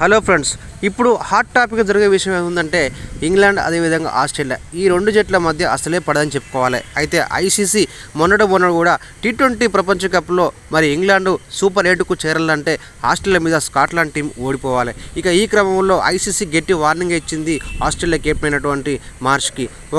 Hello friends ఇప్పుడు hot topic జరిగే విషయం ఏముందంటే ఇంగ్లాండ్ అదేవిధంగా ఆస్ట్రేలియా. ఈ రెండు జట్ల మధ్య అసలే పడదని చెప్పుకోవాలి. అయితే ఐసీసీ మొన్నటి మొన్న కూడా టీ ట్వంటీ ప్రపంచ కప్లో మరి ఇంగ్లాండ్ సూపర్ ఎయిట్కు చేరాలంటే ఆస్ట్రేలియా మీద స్కాట్లాండ్ టీం ఓడిపోవాలి. ఇక ఈ క్రమంలో ఐసీసీ గట్టి వార్నింగ్ ఇచ్చింది ఆస్ట్రేలియా కెప్టెన్ అయినటువంటి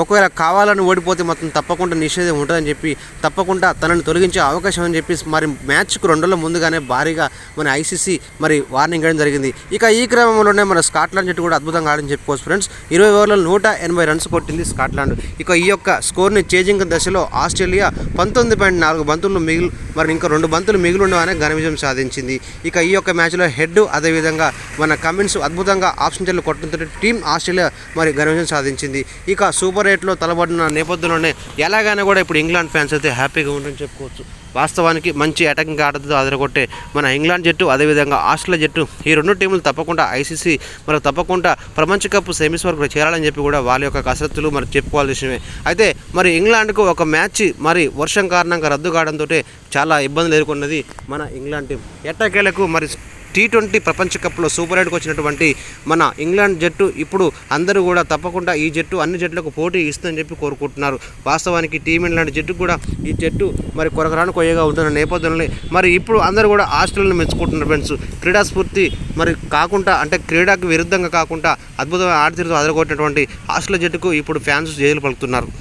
ఒకవేళ కావాలని ఓడిపోతే మొత్తం తప్పకుండా నిషేధం ఉంటుందని చెప్పి తప్పకుండా తనని తొలగించే అవకాశం అని చెప్పి మరి మ్యాచ్కు రెండు ముందుగానే భారీగా మన ఐసీసీ మరి వార్నింగ్ ఇవ్వడం జరిగింది. ఇక ఈ క్రమంలోనే మన స్కాట్లాండ్ జట్టు కూడా అద్భుతంగా ఆడని చెప్పుకోవచ్చు ఫ్రెండ్స్. ఇరవై ఓవర్లలో నూట ఎనభై రన్స్ కొట్టింది స్కాట్లాండ్. ఇక ఈ యొక్క స్కోర్ని చేజింగ్ దశలో ఆస్ట్రేలియా పంతొమ్మిది పాయింట్ నాలుగు బంతులు మిగిలి మరి ఇంకా రెండు బంతులు మిగిలి ఉండవనే ఘన విజయం సాధించింది. ఇక ఈ యొక్క మ్యాచ్లో హెడ్ అదేవిధంగా మన కమిన్స్ అద్భుతంగా ఆప్షన్ చెల్లు కొట్టడంతో టీం ఆస్ట్రేలియా మరి ఘన విజయం సాధించింది. ఇక సూపర్ ఎయిట్లో తలబడిన నేపథ్యంలోనే ఎలాగైనా కూడా ఇప్పుడు ఇంగ్లాండ్ ఫ్యాన్స్ అయితే హ్యాపీగా ఉందని చెప్పుకోవచ్చు. వాస్తవానికి మంచి అటాకింగ్ ఆటతో అదరగొట్టే మన ఇంగ్లాండ్ జట్టు అదేవిధంగా ఆస్ట్రేలియా జట్టు ఈ రెండు టీములు తప్పకుండా ఐసీసీ మరి తప్పకుండా ప్రపంచ కప్ సెమీస్ వరకు చేరాలని చెప్పి కూడా వాళ్ళ యొక్క కసరత్తులు మరి చెప్పుకోవాల్సిన విషయమే. అయితే మరి ఇంగ్లాండ్కు ఒక మ్యాచ్ మరి వర్షం కారణంగా రద్దు కావడంతో చాలా ఇబ్బందులు ఎదుర్కొన్నది మన ఇంగ్లాండ్ టీం. ఎట్టకేలకు మరి టీ ట్వంటీ ప్రపంచ కప్లో సూపర్ ఎయిట్కి వచ్చినటువంటి మన ఇంగ్లాండ్ జట్టు ఇప్పుడు అందరూ కూడా తప్పకుండా ఈ జట్టు అన్ని జట్లకు పోటీ ఇస్తుందని చెప్పి కోరుకుంటున్నారు. వాస్తవానికి టీం జట్టు కూడా ఈ జట్టు మరి కొరకరాను కొయ్యగా ఉంటున్న నేపథ్యంలో మరి ఇప్పుడు అందరూ కూడా ఆస్ట్రేలియాను మెచ్చుకుంటున్నారు ఫ్రెండ్స్. క్రీడా స్ఫూర్తి మరి కాకుండా అంటే క్రీడాకు విరుద్ధంగా కాకుండా అద్భుతమైన ఆడతీరుతో అదరగొట్టినటువంటి ఆస్ట్రేలియా జట్టుకు ఇప్పుడు ఫ్యాన్స్ జైలు పలుకుతున్నారు.